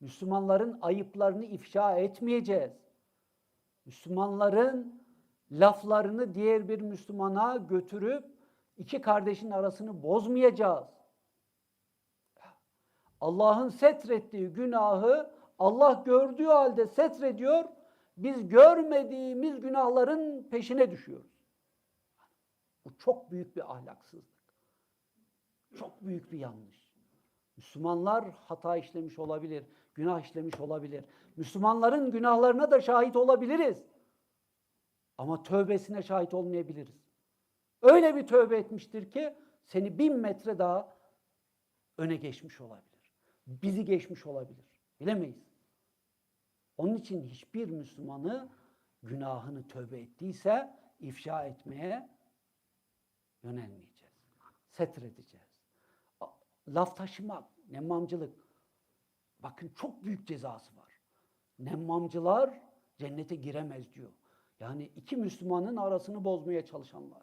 Müslümanların ayıplarını ifşa etmeyeceğiz. Müslümanların laflarını diğer bir Müslümana götürüp iki kardeşin arasını bozmayacağız. Allah'ın setrettiği günahı Allah gördüğü halde setrediyor. Biz görmediğimiz günahların peşine düşüyoruz. Bu çok büyük bir ahlaksızlık. Çok büyük bir yanlış. Müslümanlar hata işlemiş olabilir, günah işlemiş olabilir. Müslümanların günahlarına da şahit olabiliriz. Ama tövbesine şahit olmayabiliriz. Öyle bir tövbe etmiştir ki seni bin metre daha öne geçmiş olabilir. Bizi geçmiş olabilir. Bilemeyiz. Onun için hiçbir Müslümanı günahını tövbe ettiyse ifşa etmeye yönelmeyeceğiz. Setredeceğiz. Laf taşımak, nemmamcılık. Bakın çok büyük cezası var. Nemmamcılar cennete giremez diyor. Yani iki Müslümanın arasını bozmaya çalışanlar.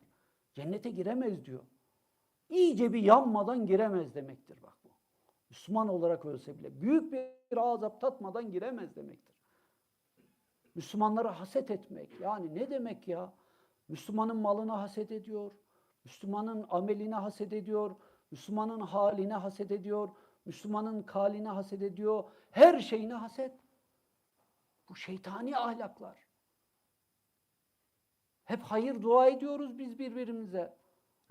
Cennete giremez diyor. İyice bir yanmadan giremez demektir bak bu. Müslüman olarak ölse bile büyük bir azap tatmadan giremez demektir. Müslümanlara haset etmek. Yani ne demek ya? Müslümanın malına haset ediyor. Müslümanın ameline haset ediyor. Müslümanın haline haset ediyor. Müslümanın kaline haset ediyor. Her şeyine haset. Bu şeytani ahlaklar. Hep hayır dua ediyoruz biz birbirimize.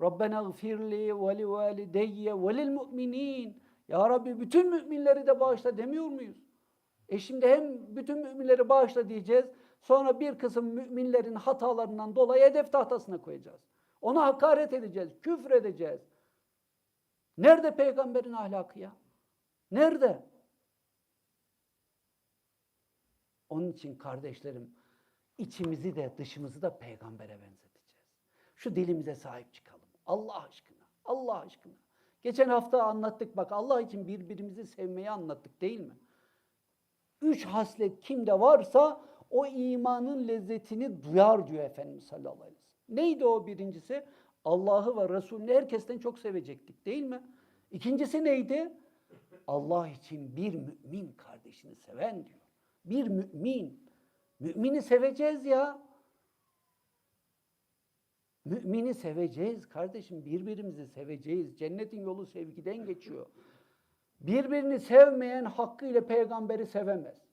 Rabbena gfirli ve li valideyye ve lil mu'minin. Ya Rabbi bütün müminleri de bağışla demiyor muyuz? E şimdi hem bütün müminleri bağışla diyeceğiz. Sonra bir kısım müminlerin hatalarından dolayı hedef tahtasına koyacağız. Ona hakaret edeceğiz, küfür edeceğiz. Nerede peygamberin ahlakı ya? Nerede? Onun için kardeşlerim içimizi de dışımızı da peygambere benzeteceğiz. Şu dilimize sahip çıkalım. Allah aşkına. Allah aşkına. Geçen hafta anlattık bak Allah için birbirimizi sevmeyi anlattık değil mi? Üç haslet kimde varsa o imanın lezzetini duyar diyor Efendimiz sallallahu aleyhi ve sellem. Neydi o birincisi? Allah'ı ve Resulünü herkesten çok sevecektik değil mi? İkincisi neydi? Allah için bir mümin kardeşini seven diyor. Bir mümin. Mümini seveceğiz ya. Mümini seveceğiz kardeşim. Birbirimizi seveceğiz. Cennetin yolu sevgiden geçiyor. Birbirini sevmeyen hakkıyla peygamberi sevemez.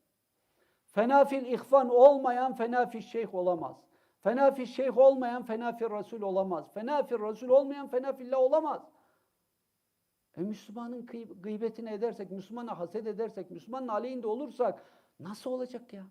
Fenafil ihvan olmayan fenafil şeyh olamaz. Fenafil şeyh olmayan fenafil resul olamaz. Fenafil resul olmayan fenafillah olamaz. E Müslümanın gıybetini edersek, Müslümana haset edersek, Müslümanın aleyhinde olursak nasıl olacak ya?